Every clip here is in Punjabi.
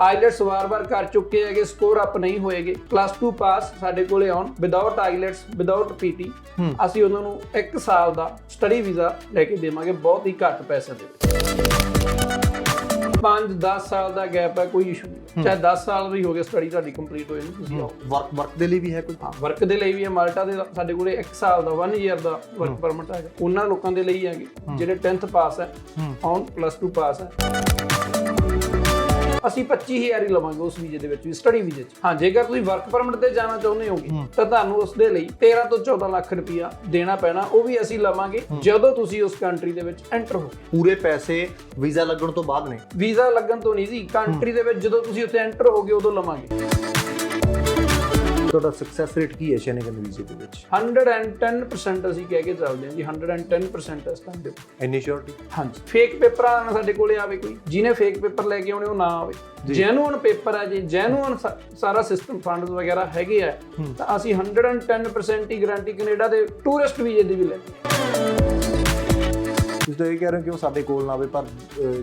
ਆਈਲੈਟਸ ਵਾਰ-ਵਾਰ ਕਰ ਚੁੱਕੇ ਹੈਗੇ ਸਕੋਰ ਅਪ ਨਹੀਂ ਹੋਏਗੇ। ਪਲੱਸ 2 ਪਾਸ ਸਾਡੇ ਕੋਲੇ ਆਉਣ ਵਿਦਆਊਟ ਆਈਲੈਟਸ ਵਿਦਆਊਟ ਪੀਟੀ ਅਸੀਂ ਉਹਨਾਂ ਨੂੰ 1 ਸਾਲ ਦਾ ਸਟੱਡੀ ਵੀਜ਼ਾ ਲੈ ਕੇ ਦੇਵਾਂਗੇ ਬਹੁਤ ਹੀ ਘੱਟ ਪੈਸੇ ਦੇ ਵਿੱਚ। 5-10 ਸਾਲ ਦਾ ਗੈਪ ਹੈ ਕੋਈ ਇਸ਼ੂ ਨਹੀਂ। ਚਾਹੇ 10 ਸਾਲ ਵੀ ਹੋ ਗਏ ਸਟੱਡੀ ਤੁਹਾਡੀ ਕੰਪਲੀਟ ਹੋਏ ਨੂੰ ਤੁਸੀਂ ਆਓ। ਵਰਕ ਵਰਕ ਦੇ ਲਈ ਵੀ ਹੈ ਕੋਈ? ਵਰਕ ਦੇ ਲਈ ਵੀ ਹੈ ਮਾਲਟਾ ਦੇ ਸਾਡੇ ਕੋਲੇ 1 ਸਾਲ ਦਾ 1 ਇਅਰ ਦਾ ਵਰਕ ਪਰਮਿਟ ਹੈਗਾ। ਉਹਨਾਂ ਲੋਕਾਂ ਦੇ ਲਈ ਹੈਗੇ ਜਿਹੜੇ 10th ਪਾਸ ਹੈ ਔਨ ਪਲੱਸ 2 ਪਾਸ ਹੈ। ਅਸੀਂ 25000 ਹੀ ਲਵਾਂਗੇ ਉਸ ਵੀਜ਼ੇ ਦੇ ਵਿੱਚ ਵੀ ਸਟੱਡੀ ਵੀਜ਼ੇ 'ਚ। ਹਾਂ ਜੇਕਰ ਤੁਸੀਂ ਵਰਕ ਪਰਮਿਟ ਤੇ ਜਾਣਾ ਚਾਹੁੰਦੇ ਹੋਗੇ ਤਾਂ ਤੁਹਾਨੂੰ ਉਸ ਦੇ ਲਈ 13 ਤੋਂ 14 ਲੱਖ ਰੁਪਇਆ ਦੇਣਾ ਪੈਣਾ ਉਹ ਵੀ ਅਸੀਂ ਲਵਾਂਗੇ ਜਦੋਂ ਤੁਸੀਂ ਉਸ ਕੰਟਰੀ ਦੇ ਵਿੱਚ ਐਂਟਰ ਹੋ ਪੂਰੇ ਪੈਸੇ ਵੀਜ਼ਾ ਲੱਗਣ ਤੋਂ ਬਾਅਦ ਨੇ? ਵੀਜ਼ਾ ਲੱਗਣ ਤੋਂ ਨਹੀਂ ਜੀ ਕੰਟਰੀ ਦੇ ਵਿੱਚ ਜਦੋਂ ਤੁਸੀਂ ਉੱਥੇ ਐਂਟਰ ਹੋਗੇ ਉਦੋਂ ਲਵਾਂਗੇ। ਤੁਹਾਡਾ ਸਕਸੈਸ ਰੇਟ ਕੀ ਹੈ ਸ਼ੈਨਗਨ ਵੀਜ਼ੇ ਦੇ ਵਿੱਚ? 110% ਅਸੀਂ ਕਹਿ ਕੇ ਚੱਲਦੇ ਹਾਂ ਜੀ 110% ਇਸ ਟਾਈਮ ਦੇ ਇੰਨੀ ਸ਼ੋਰਟੀ ਹਾਂਜੀ ਫੇਕ ਪੇਪਰ ਨਾ ਸਾਡੇ ਕੋਲੇ ਆਵੇ ਕੋਈ ਜਿਹਨੇ ਫੇਕ ਪੇਪਰ ਲੈ ਕੇ ਆਉਣੇ ਉਹ ਨਾ ਆਵੇ। ਜੈਨੂਅਨ ਪੇਪਰ ਹੈ ਜੀ ਜੈਨੂਅਨ ਸਾਰਾ ਸਿਸਟਮ ਫੰਡਸ ਵਗੈਰਾ ਹੈਗੇ ਆ ਤਾਂ ਅਸੀਂ 110% ਹੀ ਗਾਰੰਟੀ ਕੈਨੇਡਾ ਦੇ ਟੂਰਿਸਟ ਵੀਜ਼ੇ ਦੀ ਵੀ ਲੈਂਦੇ ਤੁਸੀਂ ਤਾਂ ਇਹ ਕਹਿ ਰਹੇ ਹੋ ਕਿ ਉਹ ਸਾਡੇ ਕੋਲ ਨਾ ਆਵੇ ਪਰ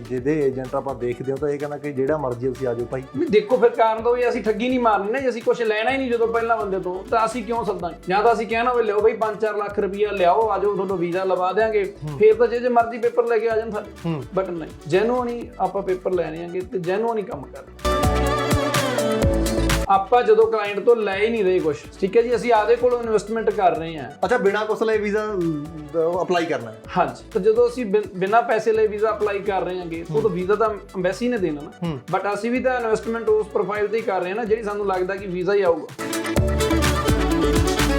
ਜਿਹਦੇ ਏਜੰਟ ਆਪਾਂ ਦੇਖਦੇ ਹਾਂ ਤਾਂ ਇਹ ਕਹਿੰਦਾ ਕਿ ਜਿਹੜਾ ਮਰਜ਼ੀ ਤੁਸੀਂ ਆ ਜਾਓ ਭਾਈ। ਨਹੀਂ ਦੇਖੋ ਫਿਰ ਕਾਰਨ ਤਾਂ ਵੀ ਅਸੀਂ ਠੱਗੀ ਨਹੀਂ ਮਾਰਨੀ ਨਾ ਜੇ ਅਸੀਂ ਕੁਝ ਲੈਣਾ ਹੀ ਨਹੀਂ ਜਦੋਂ ਪਹਿਲਾਂ ਬੰਦੇ ਤੋਂ ਤਾਂ ਅਸੀਂ ਕਿਉਂ ਸੱਦਾਂਗੇ ਜਾਂ ਤਾਂ ਅਸੀਂ ਕਹਿਣਾ ਵੀ ਲਿਓ ਬਈ 5-4 ਲੱਖ ਰੁਪਈਆ ਲਿਆਓ ਆਜੋ ਤੁਹਾਨੂੰ ਵੀਜ਼ਾ ਲਵਾ ਦੇਾਂਗੇ ਫਿਰ ਤਾਂ ਜੇ ਜੇ ਮਰਜ਼ੀ ਪੇਪਰ ਲੈ ਕੇ ਆ ਜਾਣ ਸਾਡੇ ਬਟ ਨਹੀਂ ਜੈਨੂਅਨ ਹੀ ਆਪਾਂ ਪੇਪਰ ਲੈਣੇ ਆਂਗੇ ਤੇ ਜੈਨੂਅਨ ਹੀ ਕੰਮ ਕਰਨਾ। ਆਪਾਂ ਜਦੋਂ ਕਲਾਇੰਟ ਤੋਂ ਲੈ ਹੀ ਨਹੀਂ ਰਹੇ ਕੁਝ ਠੀਕ ਹੈ ਜੀ? ਅਸੀਂ ਆਦੇ ਕੋਲੋਂ ਇਨਵੈਸਟਮੈਂਟ ਕਰ ਰਹੇ ਹਾਂ। ਅੱਛਾ ਬਿਨਾ ਕੁਛ ਲਈ ਵੀਜ਼ਾ ਅਪਲਾਈ ਕਰਨਾ ਹੈ। ਹਾਂਜੀ। ਤਾਂ ਜਦੋਂ ਅਸੀਂ ਬਿਨ- ਪੈਸੇ ਲਈ ਵੀਜ਼ਾ ਅਪਲਾਈ ਕਰ ਰਹੇ ਹਾਂਗੇ ਉਹ ਤਾਂ ਵੀਜ਼ਾ ਤਾਂ ਐਮਬੈਸੀ ਨੇ ਦੇਣਾ ਨਾ। ਬਟ ਅਸੀਂ ਵੀ ਤਾਂ ਇਨਵੈਸਟਮੈਂਟ ਉਸ ਪ੍ਰੋਫਾਈਲ ਤੇ ਹੀ ਕਰ ਰਹੇ ਹਾਂ ਨਾ ਜਿਹੜੀ ਸਾਨੂੰ ਲੱਗਦਾ ਕਿ ਵੀਜ਼ਾ ਹੀ ਆਊਗਾ।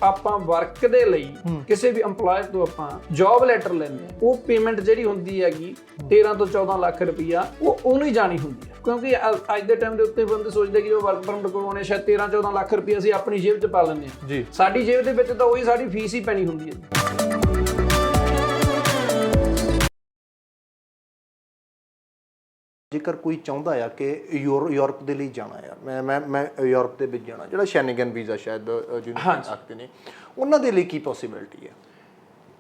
ਆਪਾਂ ਵਰਕ ਦੇ ਲਈ ਕਿਸੇ ਵੀ EMPLOYER ਤੋਂ ਆਪਾਂ ਜੌਬ ਲੈਟਰ ਲੈਂਦੇ ਹਾਂ। ਉਹ ਪੇਮੈਂਟ ਜਿਹੜੀ ਹੁੰਦੀ ਹੈਗੀ 13 ਤੋਂ 14 ਲੱਖ ਰੁਪਈਆ ਉਹ ਉਹਨੂੰ ਹੀ ਜਾਣੀ ਹੁੰਦੀ ਹੈ। ਕਿਉਂਕਿ ਅ- ਅੱਜ ਦੇ ਟਾਈਮ ਦੇ ਉੱਤੇ ਬੰਦੇ ਸੋਚਦੇ ਕਿ ਜੋ ਵਰਕ ਪਰਮਿਟ ਕਰਵਾਉਣੇ ਸ਼ਾਇਦ 13 14 ਲੱਖ ਰੁਪਈਆ ਅਸੀਂ ਆਪਣੀ ਜੇਬ 'ਚ ਪਾ ਲੈਂਦੇ ਹਾਂ। ਜੀ। ਸਾਡੀ ਜੇਬ ਦੇ ਵਿੱਚ ਤਾਂ ਉਹੀ ਸਾਡੀ ਫੀਸ ਹੀ ਪੈਣੀ ਹੁੰਦੀ ਹੈ। ਜੇਕਰ ਕੋਈ ਚਾਹੁੰਦਾ ਆ ਕਿ ਯੂਰ- ਯੂਰਪ ਦੇ ਲਈ ਜਾਣਾ ਯਾਰ। ਮੈਂ ਮੈਂ ਮੈਂ ਯੂਰਪ ਦੇ ਵਿੱਚ ਜਾਣਾ ਜਿਹੜਾ ਸ਼ੈਨਗਨ ਵੀਜ਼ਾ ਸ਼ਾਇਦ ਜਿਹਨੂੰ। ਆਖਦੇ ਨੇ ਉਹਨਾਂ ਦੇ ਲਈ ਕੀ ਪੋਸੀਬਿਲਿਟੀ ਹੈ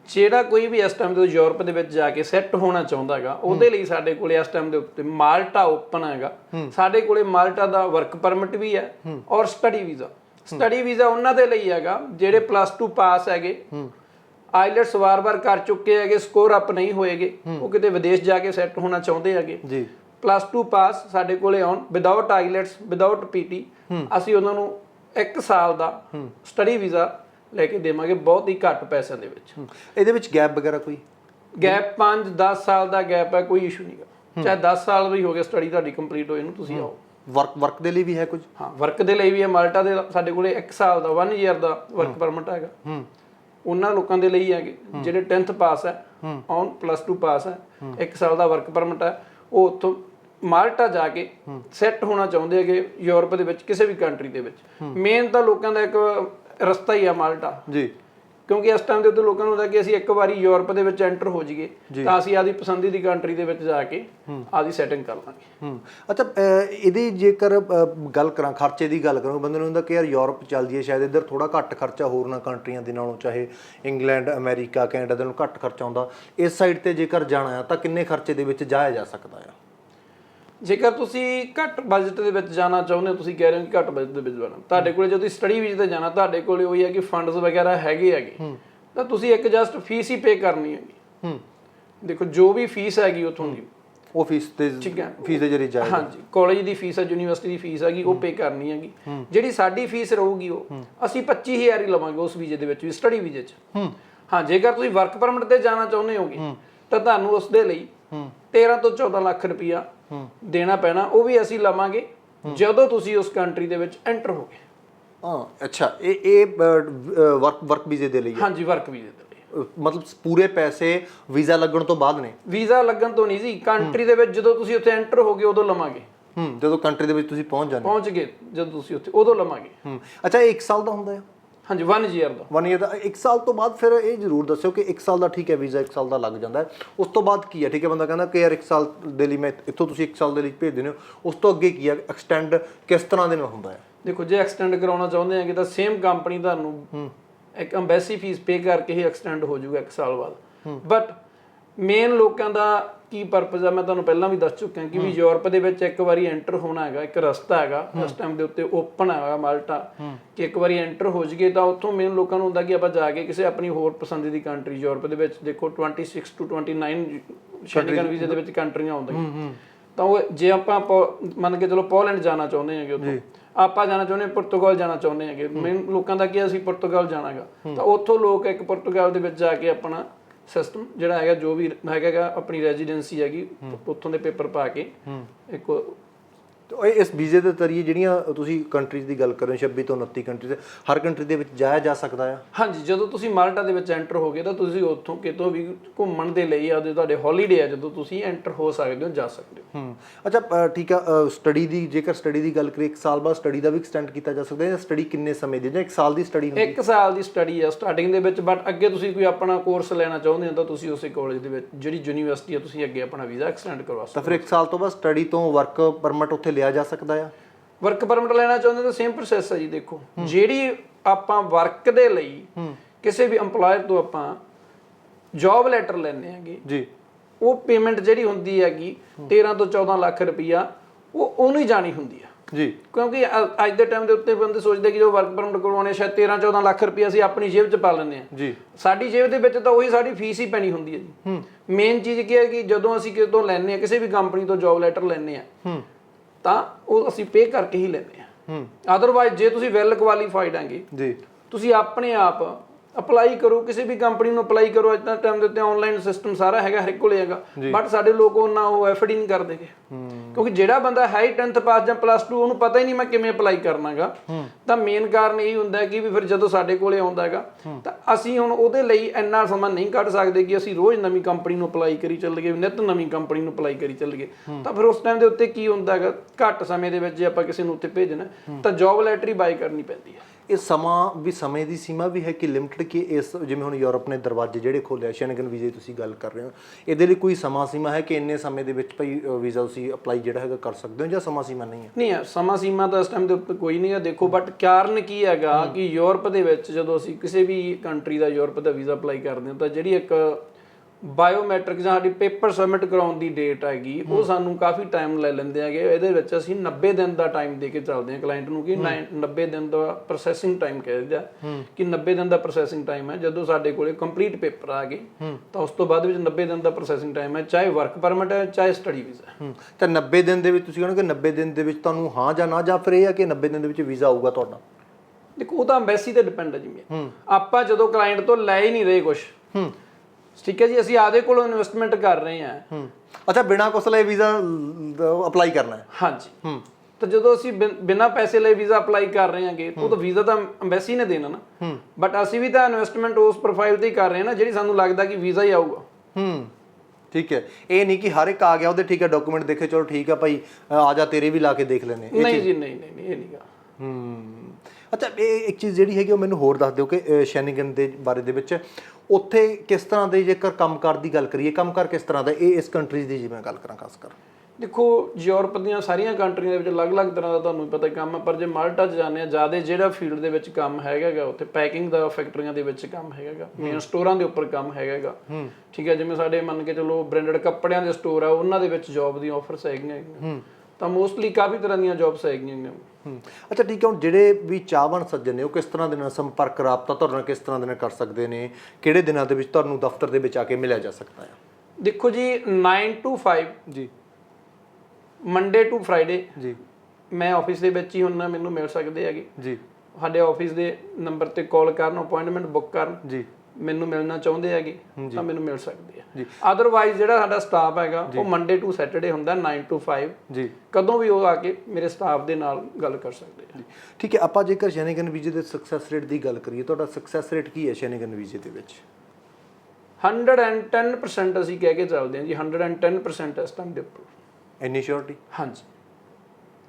ਜਿਹੜਾ ਕੋਈ ਵੀ ਇਸ ਟਾਈਮ ਤੇ ਯੂਰਪ ਦੇ ਵਿੱਚ ਜਾ ਕੇ ਸੈੱਟ ਹੋਣਾ ਚਾਹੁੰਦਾ ਹੈਗਾ ਉਹਦੇ ਲਈ ਸਾਡੇ ਕੋਲੇ ਇਸ ਟਾਈਮ ਦੇ ਉੱਤੇ ਮਾਲਟਾ ਓਪਨ ਹੈਗਾ। ਸਾਡੇ ਕੋਲੇ ਮਾਲਟਾ ਦਾ ਵਰਕ ਪਰਮਿਟ ਵੀ ਹੈ ਔਰ ਸਟੱਡੀ ਵੀਜ਼ਾ ਸਟੱਡੀ ਵੀਜ਼ਾ ਉਹਨਾਂ ਦੇ ਲਈ ਹੈਗਾ ਜਿਹੜੇ ਪਲੱਸ 2 ਪਾਸ ਹੈਗੇ। ਆਈਲੈਟਸ ਵਾਰ-ਵਾਰ ਕਰ ਚੁੱਕੇ ਹੈਗੇ ਸਕੋਰ ਅਪ ਨਹੀਂ ਹੋਏਗੇ। ਉਹ ਕਿਤੇ ਵਿਦੇਸ਼ ਜਾ ਕੇ ਸੈੱਟ ਹੋਣਾ ਚਾਹੁੰਦੇ ਹੈਗੇ। ਜੀ। ਪਲੱਸ 2 ਪਾਸ ਸਾਡੇ ਕੋਲੇ ਆਉਣ ਵਿਦਆਊਟ ਆਈਲੈਟਸ ਵਿਦਆਊਟ ਪੀਟੀ ਅਸੀਂ ਉਹਨਾਂ ਨੂੰ 1 ਸਾਲ ਦਾ ਸਟੱਡੀ ਵੀਜ਼ਾ ਲੈ ਕੇ ਦੇਵਾਂਗੇ ਬਹੁਤ ਹੀ ਘੱਟ ਪੈਸਿਆਂ ਦੇ ਵਿੱਚ। ਇਹਦੇ ਵਿੱਚ ਗੈਪ ਵਗੈਰਾ ਕੋਈ? ਗੈਪ 5-10 ਸਾਲ ਦਾ ਗੈਪ ਹੈ ਕੋਈ ਇਸ਼ੂ ਨਹੀਂਗਾ ਚਾਹੇ 10 ਸਾਲ ਵੀ ਹੋ ਗਏ ਸਟੱਡੀ ਤੁਹਾਡੀ ਕੰਪਲੀਟ ਹੋਏ ਨੂੰ ਤੁਸੀਂ ਆਓ। ਵਰਕ ਵਰਕ ਦੇ ਲਈ ਵੀ ਹੈ ਕੁਝ? ਹਾਂ ਵਰਕ ਦੇ ਲਈ ਵੀ ਹੈ ਮਾਲਟਾ ਦੇ ਸਾਡੇ ਕੋਲੇ 1 ਸਾਲ ਦਾ 1 ਇਅਰ ਦਾ ਵਰਕ ਪਰਮਿਟ ਹੈਗਾ। ਹੂੰ। ਉਹਨਾਂ ਲੋਕਾਂ ਦੇ ਲਈ ਹੈਗੇ ਜਿਹੜੇ 10th ਪਾਸ ਹੈ ਔਨ ਪਲੱਸ 2 ਪਾਸ ਹੈ 1 ਸਾਲ ਦਾ ਵਰਕ ਪਰਮਿਟ ਹੈ ਉਹ ਉੱਥੋਂ ਮਾਲਟਾ ਜਾ ਕੇ ਸੈੱਟ ਹੋਣਾ ਚਾਹੁੰਦੇ ਹੈਗੇ ਯੂਰਪ ਦੇ ਵਿੱਚ ਕਿਸੇ ਵੀ ਕੰਟਰੀ ਦੇ ਵਿੱਚ। ਮੇਨ ਤਾਂ ਲੋਕਾਂ ਦਾ ਇੱਕ ਰਸਤਾ ਹੀ ਆ ਮਾਲਟਾ। ਜੀ। ਕਿਉਂਕਿ ਇਸ ਟਾਈਮ ਦੇ ਉੱਤੇ ਲੋਕਾਂ ਨੂੰ ਹੁੰਦਾ ਕਿ ਅਸੀਂ ਇੱਕ ਵਾਰੀ ਯੂਰਪ ਦੇ ਵਿੱਚ ਐਂਟਰ ਹੋ ਜਾਈਏ ਤਾਂ ਅਸੀਂ ਆਦੀ ਪਸੰਦੀ ਦੀ ਕੰਟਰੀ ਦੇ ਵਿੱਚ ਜਾ ਕੇ ਆਦੀ ਸੈਟਿੰਗ ਕਰ ਲਾਂਗੇ। ਅੱਛਾ ਇਹਦੀ ਜੇਕਰ ਗੱਲ ਕਰਾਂ ਖਰਚੇ ਦੀ ਗੱਲ ਕਰਾਂ ਬੰਦੇ ਨੂੰ ਹੁੰਦਾ ਕਿ ਯਾਰ ਯੂਰਪ ਚੱਲ ਜੀਏ ਸ਼ਾਇਦ ਇੱਧਰ ਥੋੜਾ ਘੱਟ ਖਰਚਾ ਹੋਰ ਨਾ ਕੰਟਰੀਆਂ ਦੇ ਨਾਲੋਂ ਚਾਹੇ ਇੰਗਲੈਂਡ ਅਮਰੀਕਾ ਕੈਨੇਡਾ ਦੇ ਨਾਲੋਂ ਘੱਟ ਖਰਚਾ ਆਉਂਦਾ। ਇਸ ਸਾਈਡ ਤੇ ਜੇਕਰ ਜਾਣਾ ਆ ਤਾਂ ਕਿੰਨੇ ਖਰਚੇ ਦੇ ਵਿੱਚ ਜਾਇਆ ਜਾ ਸਕਦਾ ਆ? ਜੇਕਰ ਤੁਸੀਂ ਘੱਟ ਬਜਟ ਦੇ ਵਿੱਚ ਜਾਣਾ ਚਾਹੁੰਦੇ ਹੋ ਤੁਸੀਂ ਕਹਿ ਰਹੇ ਹੋ ਕਿ ਘੱਟ ਬਜਟ ਦੇ ਵਿੱਚ ਜਾਣਾ। ਤੁਹਾਡੇ ਕੋਲੇ ਜਦੋਂ ਤੁਸੀਂ ਸਟੱਡੀ ਵੀਜ਼ੇ ਤੇ ਜਾਣਾ ਤੁਹਾਡੇ ਕੋਲੇ ਉਹੀ ਹੈ ਕਿ ਫੰਡਸ ਵਗੈਰਾ ਹੈਗੇ ਹੈਗੇ। ਤਾਂ ਤੁਸੀਂ ਇੱਕ ਜਸਟ ਫੀਸ ਹੀ ਪੇ ਕਰਨੀ ਹੈਗੀ। ਹੂੰ। ਦੇਖੋ ਜੋ ਵੀ ਫੀਸ ਹੈਗੀ ਉਥੋਂ ਦੀ। ਉਹ ਫੀਸ ਤੇ। ਫੀਸ ਦੇ ਜਰੀਏ ਜਾਇਆ ਹਾਂਜੀ। ਕਾਲਜ ਦੀ ਫੀਸ ਹੈ ਯੂਨੀਵਰਸਿਟੀ ਦੀ ਫੀਸ ਹੈਗੀ ਉਹ ਪੇ ਕਰਨੀ ਹੈਗੀ। ਜਿਹੜੀ ਸਾਡੀ ਫੀਸ ਰਹੂਗੀ ਉਹ ਅਸੀਂ 25000 ਹੀ ਲਵਾਂਗੇ ਉਸ ਵੀਜ਼ੇ ਦੇ ਵਿੱਚ ਵੀ ਸਟੱਡੀ ਵੀਜ਼ੇ 'ਚ। ਹੂੰ। ਹਾਂ ਜੇਕਰ ਤੁਸੀਂ ਵਰਕ ਪਰਮਿਟ ਤੇ ਜਾਣਾ ਚਾਹੁੰਦੇ ਹੋਗੇ ਤਾਂ ਤੁਹਾਨੂੰ ਉਸ ਦੇ ਲਈ 13 ਤੋਂ 14 ਲੱਖ ਰੁਪਇਆ ਦੇਣਾ ਪੈਣਾ ਉਹ ਵੀ ਅਸੀਂ ਲਵਾਂਗੇ ਜਦੋਂ ਤੁਸੀਂ ਉਸ ਕੰਟਰੀ ਦੇ ਵਿੱਚ ਐਂਟਰ ਹੋਗੇ। ਹਾਂ ਅੱਛਾ ਇਹ ਇਹ ਵਰਕ ਵਰਕ ਵੀਜ਼ੇ ਦੇ ਲਈ। ਹਾਂਜੀ ਵਰਕ ਵੀਜ਼ੇ ਦੇ ਲਈ। ਮਤਲਬ ਪੂਰੇ ਪੈਸੇ ਵੀਜ਼ਾ ਲੱਗਣ ਤੋਂ ਬਾਅਦ ਨੇ? ਵੀਜ਼ਾ ਲੱਗਣ ਤੋਂ ਨਹੀਂ ਜੀ ਕੰਟਰੀ ਦੇ ਵਿੱਚ ਜਦੋਂ ਤੁਸੀਂ ਉੱਥੇ ਐਂਟਰ ਹੋਗੇ ਉਦੋਂ ਲਵਾਂਗੇ। ਹੂੰ ਜਦੋਂ ਕੰਟਰੀ ਦੇ ਵਿੱਚ ਤੁਸੀਂ ਪਹੁੰਚ ਜਾਂਦੇ ਪਹੁੰਚ ਗਏ ਜਦੋਂ ਤੁਸੀਂ ਉੱਥੇ ਉਦੋਂ ਲਵਾਂਗੇ। ਹੂੰ ਅੱਛਾ ਇਹ 1 ਸਾਲ ਦਾ ਹੁੰਦਾ ਹੈ? ਹਾਂਜੀ 1 ਈਅਰ ਦਾ। ਵਨ ਈਅਰ ਦਾ। 1 ਸਾਲ ਤੋਂ ਬਾਅਦ ਫਿਰ ਇਹ ਜ਼ਰੂਰ ਦੱਸਿਓ ਕਿ 1 ਸਾਲ ਦਾ ਠੀਕ ਹੈ ਵੀਜ਼ਾ 1 ਸਾਲ ਦਾ ਲੱਗ ਜਾਂਦਾ ਹੈ। ਉਸ ਤੋਂ ਬਾਅਦ ਕੀ ਹੈ? ਠੀਕ ਹੈ ਬੰਦਾ ਕਹਿੰਦਾ ਕਿ ਯਾਰ 1 ਸਾਲ ਦੇ ਲਈ ਮੈਂ ਇੱਥੋਂ ਤੁਸੀਂ 1 ਸਾਲ ਦੇ ਲਈ ਭੇਜ ਦਿੰਦੇ ਹੋ। ਉਸ ਤੋਂ ਅੱਗੇ ਕੀ ਹੈ? ਐਕਸਟੈਂਡ ਕਿਸ ਤਰ੍ਹਾਂ ਦੇ ਨਾਲ ਹੁੰਦਾ ਹੈ? ਦੇਖੋ ਜੇ ਐਕਸਟੈਂਡ ਕਰਾਉਣਾ ਚਾਹੁੰਦੇ ਆ ਕਿ ਤਾਂ ਸੇਮ ਕੰਪਨੀ ਤੁਹਾਨੂੰ ਇੱਕ ਐਮਬੈਸੀ ਫੀਸ ਪੇ ਕਰਕੇ ਹੀ ਐਕਸਟੈਂਡ ਹੋ ਜਾਊਗਾ 1 ਸਾਲ ਬਾਅਦ। ਬਟ ਮੇਨ ਲੋਕਾਂ ਦਾ ਕੀ ਪਰਪਸ ਆ? ਮੈਂ ਤੁਹਾਨੂੰ ਪਹਿਲਾਂ ਵੀ ਦੱਸ ਚੁੱਕਿਆ ਕਿ ਵੀ ਯੂਰਪ ਦੇ ਵਿੱਚ ਇੱਕ ਵਾਰੀ ਐਂਟਰ ਹੋਣਾ ਹੈਗਾ ਇੱਕ ਰਸਤਾ ਹੈਗਾ ਇਸ ਟਾਈਮ ਦੇ ਉੱਤੇ ਓਪਨ ਹੈਗਾ ਮਾਲਟਾ। ਕਿ ਇੱਕ ਵਾਰੀ ਐਂਟਰ ਹੋ ਜਗੇ ਤਾਂ ਉੱਥੋਂ ਮੇਨ ਲੋਕਾਂ ਨੂੰ ਹੁੰਦਾ ਕਿ ਆਪਾਂ ਜਾ ਕੇ ਕਿਸੇ ਆਪਣੀ ਹੋਰ ਪਸੰਦ ਦੀ ਕੰਟਰੀ ਯੂਰਪ ਦੇ ਵਿੱਚ ਦੇਖੋ 26 ਟੂ 29 ਸ਼ੈਂਗਨ ਵੀਜ਼ੇ ਦੇ ਵਿੱਚ ਕੰਟਰੀਆਂ ਆਉਂਦੀਆਂ। ਤਾਂ ਉਹ ਜੇ ਆਪਾਂ ਮੰਨ ਕੇ ਚਲੋ ਪੋਲੈਂਡ ਜਾਣਾ ਚਾਹੁੰਦੇ ਹਾਂਗੇ ਉੱਥੋਂ। ਆਪਾਂ ਜਾਣਾ ਚਾਹੁੰਦੇ ਹਾਂ ਪੁਰਤਗਾਲ ਜਾਣਾ ਚਾਹੁੰਦੇ ਹਾਂਗੇ। ਮੇਨ ਲੋਕਾਂ ਦਾ ਕੀ ਅਸੀਂ ਪੁਰਤਗਾਲ ਜਾਣਾਗਾ ਤਾਂ ਉੱਥੋਂ ਲੋਕ ਇੱਕ ਪੁਰਤਗਾਲ ਦੇ ਵਿੱਚ ਜਾ ਕੇ ਆਪਣਾ ਸਿਸਟਮ ਜਿਹੜਾ ਹੈਗਾ ਜੋ ਵੀ ਹੈਗਾ ਗਾ, ਆਪਣੀ ਰੈਜ਼ੀਡੈਂਸੀ ਹੈਗੀ ਉੱਥੋਂ ਦੇ ਪੇਪਰ ਪਾ ਕੇ ਇੱਕ ਤੇ ਇਸ ਵੀਜ਼ੇ ਦੇ ਜ਼ਰੀਏ ਜਿਹੜੀਆਂ ਤੁਸੀਂ ਕੰਟਰੀਜ਼ ਦੀ ਗੱਲ ਕਰ ਰਹੇ ਹੋ 26 ਤੋਂ 29 ਕੰਟਰੀਜ਼ ਹਰ ਕੰਟਰੀ ਦੇ ਵਿੱਚ ਜਾਇਆ ਜਾ ਸਕਦਾ ਆ? ਹਾਂਜੀ ਜਦੋਂ ਤੁਸੀਂ ਮਾਲਟਾ ਦੇ ਵਿੱਚ ਐਂਟਰ ਹੋਗੇ ਤਾਂ ਤੁਸੀਂ ਉੱਥੋਂ ਕਿਤੋਂ ਵੀ ਘੁੰਮਣ ਦੇ ਲਈ ਆਦੇ ਤੁਹਾਡੇ ਹੌਲੀਡੇ ਆ ਜਦੋਂ ਤੁਸੀਂ ਐਂਟਰ ਹੋ ਸਕਦੇ ਹੋ ਜਾ ਸਕਦੇ ਹੋ। ਹੂੰ। ਅੱਛਾ ਠੀਕ ਆ ਸਟੱਡੀ ਦੀ ਜੇਕਰ ਸਟੱਡੀ ਦੀ ਗੱਲ ਕਰੀਏ ਇੱਕ ਸਾਲ ਬਾਅਦ ਸਟੱਡੀ ਦਾ ਵੀ ਐਕਸਟੈਂਡ ਕੀਤਾ ਜਾ ਸਕਦਾ ਹੈ ਜਾਂ ਸਟੱਡੀ ਕਿੰਨੇ ਸਮੇਂ ਦੀ? ਜਾਂ ਇੱਕ ਸਾਲ ਦੀ ਸਟੱਡੀ ਹੁੰਦੀ ਇੱਕ ਸਾਲ ਦੀ ਸਟੱਡੀ ਆ ਸਟਾਰਟਿੰਗ ਦੇ ਵਿੱਚ ਬਟ ਅੱਗੇ ਤੁਸੀਂ ਕੋਈ ਆਪਣਾ ਕੋਰਸ ਲੈਣਾ ਚਾਹੁੰਦੇ ਹੋ ਤਾਂ ਤੁਸੀਂ ਉਸੇ ਕਾਲਜ ਦੇ ਵਿੱਚ ਜਿਹੜੀ ਯੂਨੀਵਰਸਿਟੀ ਆ ਤੁਸੀਂ ਅੱਗੇ ਆਪਣਾ ਵੀਜ਼ਾ ਐਕਸਟੈਂਡ ਕਰਵਾ ਸਕਦੇ ਤਾਂ ਫਿਰ ਇੱਕ ਸਾਲ ਤੋਂ ਬਾਅਦ ਸਟੱਡੀ ਤੋਂ ਵਰਕ ਪਰਮਿਟ ਉੱਥੇ ਲਿਆ ਜਾ ਸਕਦਾ ਆ? ਵਰਕ ਪਰਮਿਟ ਲੈਣਾ ਚਾਹੁੰਦੇ ਤਾਂ ਸੇਮ ਪ੍ਰੋਸੈਸ ਹੈ ਜੀ ਦੇਖੋ। ਜਿਹੜੀ ਆਪਾਂ ਵਰਕ ਦੇ ਲਈ ਕਿਸੇ ਵੀ EMPLOYER ਤੋਂ ਆਪਾਂ ਜੌਬ ਲੈਟਰ ਲੈਣੇ ਹੈਗੇ ਜੀ। ਉਹ ਪੇਮੈਂਟ ਜਿਹੜੀ ਹੁੰਦੀ ਹੈਗੀ 13 ਤੋਂ 14 ਲੱਖ ਰੁਪਈਆ ਉਹ ਉਹਨੂੰ ਹੀ ਜਾਣੀ ਹੁੰਦੀ ਆ। ਜੀ। ਕਿਉਂਕਿ ਅੱਜ ਦੇ ਟਾਈਮ ਦੇ ਉੱਤੇ ਬੰਦੇ ਸੋਚਦੇ ਕਿ ਜੋ ਵਰਕ ਪਰਮਿਟ ਕਰਵਾਉਣੇ ਸ਼ਾਇਦ 13 14 ਲੱਖ ਰੁਪਈਆ ਅਸੀਂ ਆਪਣੀ ਜੇਬ 'ਚ ਪਾ ਲੈਂਦੇ ਆ। ਜੀ। ਸਾਡੀ ਜੇਬ ਦੇ ਵਿੱਚ ਤਾਂ ਉਹੀ ਸਾਡੀ ਫੀਸ ਹੀ ਪੈਣੀ ਹੁੰਦੀ ਹੈ ਜੀ। ਮੇਨ ਚੀਜ਼ ਕੀ ਹੈ ਕਿ ਜਦੋਂ ਅਸੀਂ ਕਿਤੋਂ ਲੈਣੇ ਆ ਕਿਸੇ ਵੀ ਕੰਪਨੀ ਤੋਂ ਜੌਬ ਲੈਟਰ ਲੈਣੇ ਆ ਹੂੰ। ਤਾਂ ਉਹ ਅਸੀਂ ਪੇ ਕਰਕੇ ਹੀ ਲੈਂਦੇ ਆ ਹੂੰ। ਅਦਰਵਾਈਜ਼ ਜੇ ਤੁਸੀਂ ਵੈਲ ਕੁਆਲੀਫਾਈਡ ਆਂਗੇ ਜੀ। ਤੁਸੀਂ ਆਪਣੇ ਆਪ ਅਪਲਾਈ ਕਰੋ ਕਿਸੇ ਵੀ ਕੰਪਨੀ ਨੂੰ ਅਪਲਾਈ ਕਰੋ ਅੱਜ ਦਾ ਟਾਈਮ ਦੇ ਉੱਤੇ ਆਨਲਾਈਨ ਸਿਸਟਮ ਸਾਰਾ ਹੈਗਾ ਹਰ ਇੱਕ ਕੋਲੇ ਹੈਗਾ। ਬਟ ਸਾਡੇ ਲੋਕ ਉਹਨਾਂ ਉਹ ਹੀ ਨਹੀਂ ਕਰਦੇਗੇ ਕਿਉਂਕਿ ਜਿਹੜਾ ਬੰਦਾ ਹੈ ਹੀ 10th ਪਾਸ ਜਾਂ ਪਲੱਸ 2 ਉਹਨੂੰ ਪਤਾ ਹੀ ਨਹੀਂ ਮੈਂ ਕਿਵੇਂ ਅਪਲਾਈ ਕਰਨਾਗਾ ਤਾਂ ਮੇਨ ਕਾਰਨ ਇਹ ਹੁੰਦਾ ਕਿ ਵੀ ਫਿਰ ਜਦੋਂ ਸਾਡੇ ਕੋਲੇ ਆਉਂਦਾ ਹੈਗਾ ਤਾਂ ਅਸੀਂ ਹੁਣ ਉਹਦੇ ਲਈ ਇੰਨਾ ਸਮਾਂ ਨਹੀਂ ਕੱਢ ਸਕਦੇ ਕਿ ਅਸੀਂ ਰੋਜ਼ ਨਵੀਂ ਕੰਪਨੀ ਨੂੰ ਅਪਲਾਈ ਕਰੀ ਚੱਲੀਏ ਨਿਤ ਨਵੀਂ ਕੰਪਨੀ ਨੂੰ ਅਪਲਾਈ ਕਰੀ ਚੱਲੀਏ ਤਾਂ ਫਿਰ ਉਸ ਟਾਈਮ ਦੇ ਉੱਤੇ ਕੀ ਹੁੰਦਾ ਹੈਗਾ ਘੱਟ ਸਮੇਂ ਦੇ ਵਿੱਚ ਜੇ ਆਪਾਂ ਕਿਸੇ ਨੂੰ ਉੱਤੇ ਭੇਜਣਾ ਤਾਂ ਜੌਬ ਲੈਟਰ ਬਾਈ ਕਰਨੀ ਪੈਂਦੀ ਹੈ। ਇਹ ਸਮਾਂ ਵੀ ਸਮੇਂ ਦੀ ਸੀਮਾ ਵੀ ਹੈ ਕਿ ਲਿਮਟਿਡ ਕਿ ਇਸ ਜਿਵੇਂ ਹੁਣ ਯੂਰਪ ਨੇ ਦਰਵਾਜ਼ੇ ਜਿਹੜੇ ਖੋਲਿਆ ਸ਼ੈਨਗਨ ਵੀਜ਼ੇ ਤੁਸੀਂ ਗੱਲ ਕਰ ਰਹੇ ਹੋ ਇਹਦੇ ਲਈ ਕੋਈ ਸਮਾਂ ਸੀਮਾ ਹੈ ਕਿ ਇੰਨੇ ਸਮੇਂ ਦੇ ਵਿੱਚ ਭਾਈ ਵੀਜ਼ਾ ਤੁਸੀਂ ਅਪਲਾਈ ਜਿਹੜਾ ਹੈਗਾ ਕਰ ਸਕਦੇ ਹੋ ਜਾਂ ਸਮਾਂ ਸੀਮਾ ਨਹੀਂ ਹੈ? ਨਹੀਂ ਹੈ ਸਮਾਂ ਸੀਮਾ ਤਾਂ ਇਸ ਟਾਈਮ ਦੇ ਉੱਤੇ ਕੋਈ ਨਹੀਂ ਹੈ ਦੇਖੋ ਬਟ ਕਾਰਨ ਕੀ ਹੈਗਾ ਕਿ ਯੂਰਪ ਦੇ ਵਿੱਚ ਜਦੋਂ ਅਸੀਂ ਕਿਸੇ ਵੀ ਕੰਟਰੀ ਦਾ ਯੂਰਪ ਦਾ ਵੀਜ਼ਾ ਅਪਲਾਈ ਕਰਦੇ ਹਾਂ ਤਾਂ ਜਿਹੜੀ ਇੱਕ ਬਾਇਓਮੈਟ੍ਰਿਕ ਜਾਂ ਸਾਡੀ ਪੇਪਰ ਸਬਮਿਟ ਕਰਾਉਣ ਦੀ ਡੇਟ ਹੈਗੀ ਉਹ ਸਾਨੂੰ ਕਾਫੀ ਟਾਈਮ ਲੈ ਲੈਂਦੇ ਹੈਗੇ। ਇਹਦੇ ਵਿੱਚ ਅਸੀਂ 90 ਦਿਨ ਦਾ ਟਾਈਮ ਦੇ ਕੇ ਚੱਲਦੇ ਹਾਂ ਕਲਾਇੰਟ ਨੂੰ ਕਿ 90 ਦਿਨ ਦਾ ਪ੍ਰੋਸੈਸਿੰਗ ਟਾਈਮ ਕਹਿੰਦਾ ਕਿ 90 ਦਿਨ ਦਾ ਪ੍ਰੋਸੈਸਿੰਗ ਟਾਈਮ ਹੈ। ਜਦੋਂ ਸਾਡੇ ਕੋਲੇ ਕੰਪਲੀਟ ਪੇਪਰ ਆ ਗਏ ਤਾਂ ਉਸ ਤੋਂ ਬਾਅਦ ਵਿੱਚ 90 ਦਿਨ ਦਾ ਪ੍ਰੋਸੈਸਿੰਗ ਟਾਈਮ ਹੈ ਚਾਹੇ ਵਰਕ ਪਰਮਿਟ ਹੈ ਚਾਹੇ ਸਟੱਡੀ ਵੀਜ਼ਾ ਤਾਂ 90 ਦਿਨ ਦੇ ਵਿੱਚ ਤੁਸੀਂ ਕਹਿੰਦੇ ਕਿ 90 ਦਿਨ ਦੇ ਵਿੱਚ ਤੁਹਾਨੂੰ ਹਾਂ ਜਾਂ ਨਾ ਜਾਂ ਫਿਰ ਇਹ ਹੈ ਕਿ 90 ਦਿਨ ਦੇ ਵਿੱਚ ਵੀਜ਼ਾ ਆਊਗਾ ਤੁਹਾਡਾ? ਦੇਖੋ ਉਹ ਤਾਂ ਐਮਬੈਸੀ ਤੇ ਡਿਪੈਂਡ ਹੈ ਜੀ ਆਪਾਂ ਜਦੋਂ ਕਲਾਇੰਟ ਤੋਂ ਲੈ ਹੀ ਨਹੀਂ ਰਹੇ ਕੁਝ ਠੀਕ ਹੈ ਜੀ ਅਸੀਂ ਆਦੇ ਕੋਲੋਂ ਇਨਵੈਸਟਮੈਂਟ ਕਰ ਰਹੇ ਹਾਂ। ਹੂੰ। ਅੱਛਾ ਬਿਨਾਂ ਕੁਛ ਲਏ ਵੀਜ਼ਾ ਅਪਲਾਈ ਕਰਨਾ ਹੈ। ਹਾਂਜੀ। ਹੂੰ। ਤਾਂ ਜਦੋਂ ਅਸੀਂ ਬਿਨ- ਪੈਸੇ ਲਏ ਵੀਜ਼ਾ ਅਪਲਾਈ ਕਰ ਰਹੇ ਹਾਂਗੇ ਉਹ ਤਾਂ ਵੀਜ਼ਾ ਤਾਂ ਐਮਬੈਸੀ ਨੇ ਦੇਣਾ ਨਾ। ਬਟ ਅਸੀਂ ਵੀ ਤਾਂ ਇਨਵੈਸਟਮੈਂਟ ਉਸ ਪ੍ਰੋਫਾਈਲ ਤੇ ਹੀ ਕਰ ਰਹੇ ਹਾਂ ਨਾ ਜਿਹੜੀ ਸਾਨੂੰ ਲੱਗਦਾ ਕਿ ਵੀਜ਼ਾ ਹੀ ਆਊਗਾ। ਹੂੰ। ਠੀਕ ਹੈ। ਇਹ ਨਹੀਂ ਕਿ ਹਰ ਇੱਕ ਆ ਗਿਆ ਉਹਦੇ ਠੀਕ ਹੈ ਡਾਕੂਮੈਂਟ ਦੇਖੇ ਚਲੋ ਠੀਕ ਹੈ ਭਾਈ ਆ ਜਾ ਤੇਰੇ ਵੀ ਲਾ ਕੇ ਦੇਖ ਲੈਨੇ ਨਹੀਂ ਜੀ ਨਹੀਂ ਨਹੀਂ ਨਹੀਂ, ਇਹ ਨਹੀਂਗਾ ਹੂੰ। ਅੱਛਾ ਇਹ ਇੱਕ ਚੀਜ਼ ਜਿਹੜੀ ਹੈਗੀ ਉਹ ਮੈਨੂੰ ਹੋਰ ਦੱਸ ਦਿਓ ਕਿ ਸ਼ੈਨਿਗਨ ਦੇ ਬਾਰੇ ਦੇ ਵਿੱਚ ਉੱਥੇ ਕਿਸ ਤਰ੍ਹਾਂ ਦੇ ਜੇਕਰ ਕੰਮਕਾਰ ਦੀ ਗੱਲ ਕਰੀਏ ਕੰਮਕਾਰ ਕਿਸ ਤਰ੍ਹਾਂ ਦਾ ਇਹ ਇਸ ਕੰਟਰੀਜ਼ ਦੀ ਜਿਵੇਂ ਗੱਲ ਕਰਾਂ ਖਾਸ ਕਰ। ਦੇਖੋ ਯੂਰਪ ਦੀਆਂ ਸਾਰੀਆਂ ਕੰਟਰੀਆਂ ਦੇ ਵਿੱਚ ਅਲੱਗ-ਅਲੱਗ ਤਰ੍ਹਾਂ ਦਾ ਤੁਹਾਨੂੰ ਪਤਾ ਕੰਮ ਹੈ ਪਰ ਜੇ ਮਾਲਟਾ 'ਚ ਜਾਂਦੇ ਆ ਜ਼ਿਆਦਾ ਜਿਹੜਾ ਫੀਲਡ ਦੇ ਵਿੱਚ ਕੰਮ ਹੈਗਾਗਾ ਉੱਥੇ ਪੈਕਿੰਗ ਦਾ ਫੈਕਟਰੀਆਂ ਦੇ ਵਿੱਚ ਕੰਮ ਹੈਗਾਗਾ ਮੇਨ ਸਟੋਰਾਂ ਦੇ ਉੱਪਰ ਕੰਮ ਹੈਗਾਗਾ ਠੀਕ ਹੈ ਜਿਵੇਂ ਸਾਡੇ ਮੰਨ ਕੇ ਚਲੋ ਬ੍ਰਾਂਡਡ ਕੱਪੜਿਆਂ ਦੇ ਸਟੋਰ ਆ ਉਹਨਾਂ ਦੇ ਵਿੱਚ ਜੌਬ ਦੀ ਆਫਰਸ ਹੈਗੀਆਂ ਹੈਗੀਆਂ। ਤਾਂ ਮੋਸਟਲੀ ਕਾਫੀ ਤਰ੍ਹਾਂ ਦੀਆਂ ਜੌਬਸ ਹੈਗੀਆਂ ਨੇ। ਅੱਛਾ ਠੀਕ ਹੈ ਹੁਣ ਜਿਹੜੇ ਵੀ ਚਾਹਵਾਨ ਸੱਜਣ ਨੇ ਉਹ ਕਿਸ ਤਰ੍ਹਾਂ ਦੇ ਨਾਲ ਸੰਪਰਕ ਰਾਬਤਾ ਤੁਹਾਡੇ ਨਾਲ ਕਿਸ ਤਰ੍ਹਾਂ ਦੇ ਨਾਲ ਕਰ ਸਕਦੇ ਨੇ? ਕਿਹੜੇ ਦਿਨਾਂ ਦੇ ਵਿੱਚ ਤੁਹਾਨੂੰ ਦਫ਼ਤਰ ਦੇ ਵਿੱਚ ਆ ਕੇ ਮਿਲਿਆ ਜਾ ਸਕਦਾ ਹੈ? ਦੇਖੋ ਜੀ 9 to 5 ਜੀ। ਮੰਡੇ ਟੂ ਫਰਾਈਡੇ ਜੀ। ਮੈਂ ਆਫਿਸ ਦੇ ਵਿੱਚ ਹੀ ਹੁੰਨਾ ਮੈਨੂੰ ਮਿਲ ਸਕਦੇ ਹੈਗੇ। ਜੀ। ਸਾਡੇ ਆਫਿਸ ਦੇ ਨੰਬਰ ਤੇ ਕਾਲ ਕਰਨ ਅਪਾਇੰਟਮੈਂਟ ਬੁੱਕ ਕਰਨ। ਜੀ। ਮੈਨੂੰ ਮਿਲਣਾ ਚਾਹੁੰਦੇ ਹੈਗੇ ਤਾਂ ਮੈਨੂੰ ਮਿਲ ਸਕਦੇ ਆ ਜੀ। ਅਦਰਵਾਈਜ਼ ਜਿਹੜਾ ਸਾਡਾ ਸਟਾਫ ਹੈਗਾ ਉਹ ਮੰਡੇ ਟੂ ਸੈਟਰਡੇ ਹੁੰਦਾ 9 to 5 ਜੀ। ਕਦੋਂ ਵੀ ਉਹ ਆ ਕੇ ਮੇਰੇ ਸਟਾਫ ਦੇ ਨਾਲ ਗੱਲ ਕਰ ਸਕਦੇ ਆ ਠੀਕ ਹੈ ਆਪਾਂ ਜੇਕਰ ਸ਼ੈਨਗਨ ਵੀਜ਼ੇ ਦੇ ਸਕਸੈਸ ਰੇਟ ਦੀ ਗੱਲ ਕਰੀਏ ਤੁਹਾਡਾ ਸਕਸੈਸ ਰੇਟ ਕੀ ਹੈ ਸ਼ੈਨਗਨ ਵੀਜ਼ੇ ਦੇ ਵਿੱਚ? 110% ਅਸੀਂ ਕਹਿ ਕੇ ਚੱਲਦੇ ਹਾਂ ਜੀ 110% ਇਸ ਟਾਈਮ ਦੇ ਉੱਪਰ। ਇੰਨੀ ਸ਼ੋਰਟੀ ਹਾਂਜੀ।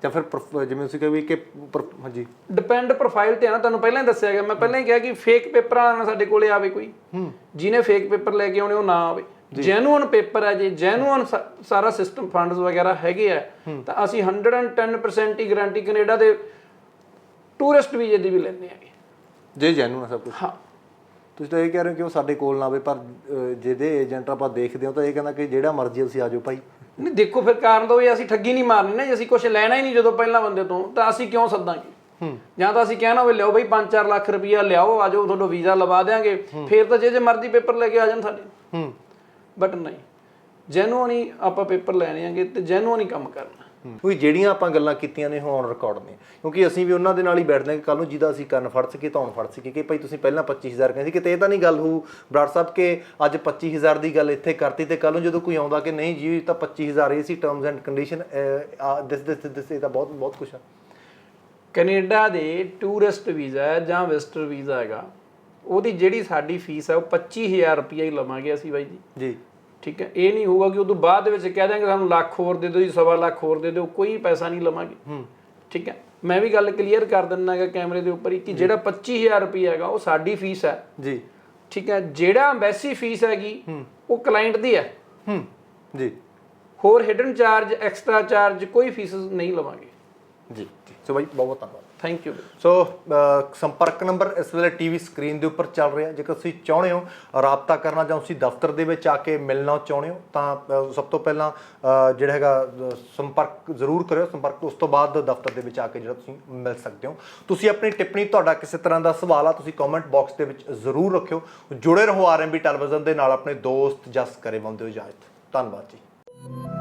ਜਾਂ ਫਿਰ ਪ੍ਰੋਫ- ਜਿਵੇਂ ਤੁਸੀਂ ਕਹੇ ਕਿ ਪ੍ਰੋਫ- ਹਾਂਜੀ। ਡਿਪੈਂਡ ਪ੍ਰੋਫਾਈਲ ਤੇ ਆ ਨਾ ਤੁਹਾਨੂੰ ਪਹਿਲਾਂ ਹੀ ਦੱਸਿਆ ਗਿਆ। ਮੈਂ ਪਹਿਲਾਂ ਹੀ ਕਿਹਾ ਕਿ ਫੇਕ ਪੇਪਰਾਂ ਨਾਲ ਸਾਡੇ ਕੋਲੇ ਆਵੇ ਕੋਈ। ਹੂੰ। ਜਿਹਨੇ ਫੇਕ ਪੇਪਰ ਲੈ ਕੇ ਆਉਣੇ ਉਹ ਨਾ ਆਵੇ। ਜੈਨੂਅਨ ਪੇਪਰ ਹੈ ਜੇ ਜੈਨੂਅਨ ਸਾਰਾ ਸਿਸਟਮ ਫੰਡਸ ਵਗੈਰਾ ਹੈਗੇ ਆ ਤਾਂ ਅਸੀਂ 110% ਹੀ ਗਾਰੰਟੀ ਕੈਨੇਡਾ ਦੇ ਟੂਰਿਸਟ ਵੀਜ਼ੇ ਦੀ ਵੀ ਲੈਂਦੇ ਆਗੇ ਜੇ ਜੈਨੂਨ ਸਭ ਕੁਝ ਹਾਂ। ਤੁਸੀਂ ਤਾਂ ਇਹ ਕਹਿ ਰਹੇ ਹੋ ਕਿ ਉਹ ਸਾਡੇ ਕੋਲ ਨਾ ਆਵੇ ਪਰ ਜਿਹਦੇ ਏਜੰਟ ਆਪਾਂ ਦੇਖਦੇ ਹਾਂ ਤਾਂ ਇਹ ਕਹਿੰਦਾ ਕਿ ਜਿਹੜਾ ਮਰਜ਼ੀ ਤੁਸੀਂ ਆ ਜਾਓ ਭਾਈ। ਨਹੀਂ ਦੇਖੋ ਫਿਰ ਕਾਰਨ ਤਾਂ ਵੀ ਅਸੀਂ ਠੱਗੀ ਨਹੀਂ ਮਾਰਨੀ ਨਾ ਜੇ ਅਸੀਂ ਕੁਝ ਲੈਣਾ ਹੀ ਨਹੀਂ ਜਦੋਂ ਪਹਿਲਾਂ ਬੰਦੇ ਤੋਂ ਤਾਂ ਅਸੀਂ ਕਿਉਂ ਸੱਦਾਂਗੇ? ਜਾਂ ਤਾਂ ਅਸੀਂ ਕਹਿਣਾ ਵੀ ਲਿਓ ਬਈ 5-4 ਲੱਖ ਰੁਪਈਆ ਲਿਆਓ ਆ ਜਾਓ ਤੁਹਾਡਾ ਵੀਜ਼ਾ ਲਵਾ ਦੇਾਂਗੇ ਫਿਰ ਤਾਂ ਜੇ ਜੇ ਮਰਜ਼ੀ ਪੇਪਰ ਲੈ ਕੇ ਆ ਜਾਣ ਸਾਡੇ। ਹੂੰ। ਬਟ ਨਹੀਂ। ਜੈਨੂਅਨ ਹੀ ਆਪਾਂ ਪੇਪਰ ਲੈਣੇ ਆਂਗੇ ਤੇ ਜੈਨੂਅਨ ਹੀ ਕੰਮ ਕਰਨਾ। ਕਿਉਂਕਿ ਜਿਹੜੀਆਂ ਆਪਾਂ ਗੱਲਾਂ ਕੀਤੀਆਂ ਨੇ ਹੁਣ ਰਿਕਾਰਡ ਨੇ। ਕਿਉਂਕਿ ਅਸੀਂ ਵੀ ਉਹਨਾਂ ਦੇ ਨਾਲ ਹੀ ਬੈਠਦੇ ਹਾਂ ਕਿ ਕੱਲ ਨੂੰ ਜਿਹਦਾ ਅਸੀਂ ਕੰਨ ਫੜ ਸਕੀਏ ਤਾਂ ਹੁਣ ਫੜ ਸਕੀਏ ਕਿ ਭਾਈ ਤੁਸੀਂ ਪਹਿਲਾਂ 25000 ਕਹਿੰਦੇ ਸੀ ਕਿਤੇ ਇਹ ਤਾਂ ਨਹੀਂ ਗੱਲ ਹੋ ਬਰਾੜ ਸਾਹਿਬ ਕਿ ਅੱਜ 25000 ਦੀ ਗੱਲ ਇੱਥੇ ਕਰਤੀ ਤੇ ਕੱਲ ਨੂੰ ਜਦੋਂ ਕੋਈ ਆਉਂਦਾ ਕਿ ਨਹੀਂ ਜੀ ਤਾਂ 25000 ਇਹ ਸੀ terms and condition this this this ਇਹ ਤਾਂ ਬਹੁਤ ਬਹੁਤ ਕੁਛ ਆ। ਕੈਨੇਡਾ ਦੇ ਟੂਰਿਸਟ ਵੀਜ਼ਾ ਜਾਂ ਵਿਜ਼ਟਰ ਵੀਜ਼ਾ ਹੈਗਾ ਉਹਦੀ ਜਿਹੜੀ ਸਾਡੀ ਫੀਸ ਹੈ ਉਹ 25000 ਰੁਪਈਆ ਹੀ ਲਵਾਂਗੇ ਅਸੀਂ ਬਾਈ ਜੀ। ਜੀ। ਠੀਕ ਹੈ? ਇਹ ਨਹੀਂ ਹੋਊਗਾ ਕਿ ਉਦੋਂ ਬਾਅਦ ਦੇ ਵਿੱਚ ਕਹਿ ਦਿਆਂਗੇ ਸਾਨੂੰ ਲੱਖ ਹੋਰ ਦੇ ਦਿਓ ਜੀ ਸਵਾ ਲੱਖ ਹੋਰ ਦੇ ਦਿਓ ਕੋਈ ਪੈਸਾ ਨਹੀਂ ਲਵਾਂਗੇ। ਹੂੰ। ਠੀਕ ਹੈ? ਮੈਂ ਵੀ ਗੱਲ ਕਲੀਅਰ ਕਰ ਦਿੰਦਾ ਹੈਗਾ ਕੈਮਰੇ ਦੇ ਉੱਪਰ ਹੀ ਕਿ ਜਿਹੜਾ 25000 ਰੁਪਏ ਹੈਗਾ ਉਹ ਸਾਡੀ ਫੀਸ ਹੈ। ਜੀ। ਠੀਕ ਹੈ? ਜਿਹੜਾ ਐਮਬੈਸੀ ਫੀਸ ਹੈਗੀ ਉਹ ਕਲਾਇੰਟ ਦੀ ਹੈ। ਹੂੰ। ਜੀ। ਹੋਰ ਹਿਡਨ ਚਾਰਜ ਐਕਸਟਰਾ ਚਾਰਜ ਕੋਈ ਫੀਸ ਨਹੀਂ ਲਵਾਂਗੇ। ਜੀ। ਸੋ ਭਾਈ ਬਹੁਤ ਬਹੁਤ ਧੰਨਵਾਦ। ਥੈਂਕ ਯੂ ਸੋ ਸੰਪਰਕ ਨੰਬਰ ਇਸ ਵੇਲੇ ਟੀਵੀ ਸਕਰੀਨ ਦੇ ਉੱਪਰ ਚੱਲ ਰਿਹਾ। ਜੇਕਰ ਤੁਸੀਂ ਚਾਹੁੰਦੇ ਹੋ, ਰਾਬਤਾ ਕਰਨਾ ਜਾਂ ਤੁਸੀਂ ਦਫ਼ਤਰ ਦੇ ਵਿੱਚ ਆ ਕੇ ਮਿਲਣਾ ਚਾਹੁੰਦੇ ਹੋ, ਤਾਂ ਸਭ ਤੋਂ ਪਹਿਲਾਂ ਜਿਹੜਾ ਹੈਗਾ ਸੰਪਰਕ ਜ਼ਰੂਰ ਕਰਿਓ। ਸੰਪਰਕ ਉਸ ਤੋਂ ਬਾਅਦ ਦਫ਼ਤਰ ਦੇ ਵਿੱਚ ਆ ਕੇ ਜਿਹੜਾ ਤੁਸੀਂ ਮਿਲ ਸਕਦੇ ਹੋ। ਤੁਸੀਂ ਆਪਣੀ ਟਿੱਪਣੀ, ਤੁਹਾਡਾ ਕਿਸੇ ਤਰ੍ਹਾਂ ਦਾ ਸਵਾਲ ਆ, ਤੁਸੀਂ ਕਮੈਂਟ ਬਾਕਸ ਦੇ ਵਿੱਚ ਜ਼ਰੂਰ ਰੱਖਿਓ। ਜੁੜੇ ਰਹੋ ਆਰਐਮਬੀ ਟੈਲੀਵਿਜ਼ਨ ਦੇ ਨਾਲ, ਆਪਣੇ ਦੋਸਤ ਜਸ ਕਰੇ ਬੰਦੇ ਹੋ ਇਜਾਜ਼ਤ ਧੰਨਵਾਦ ਜੀ।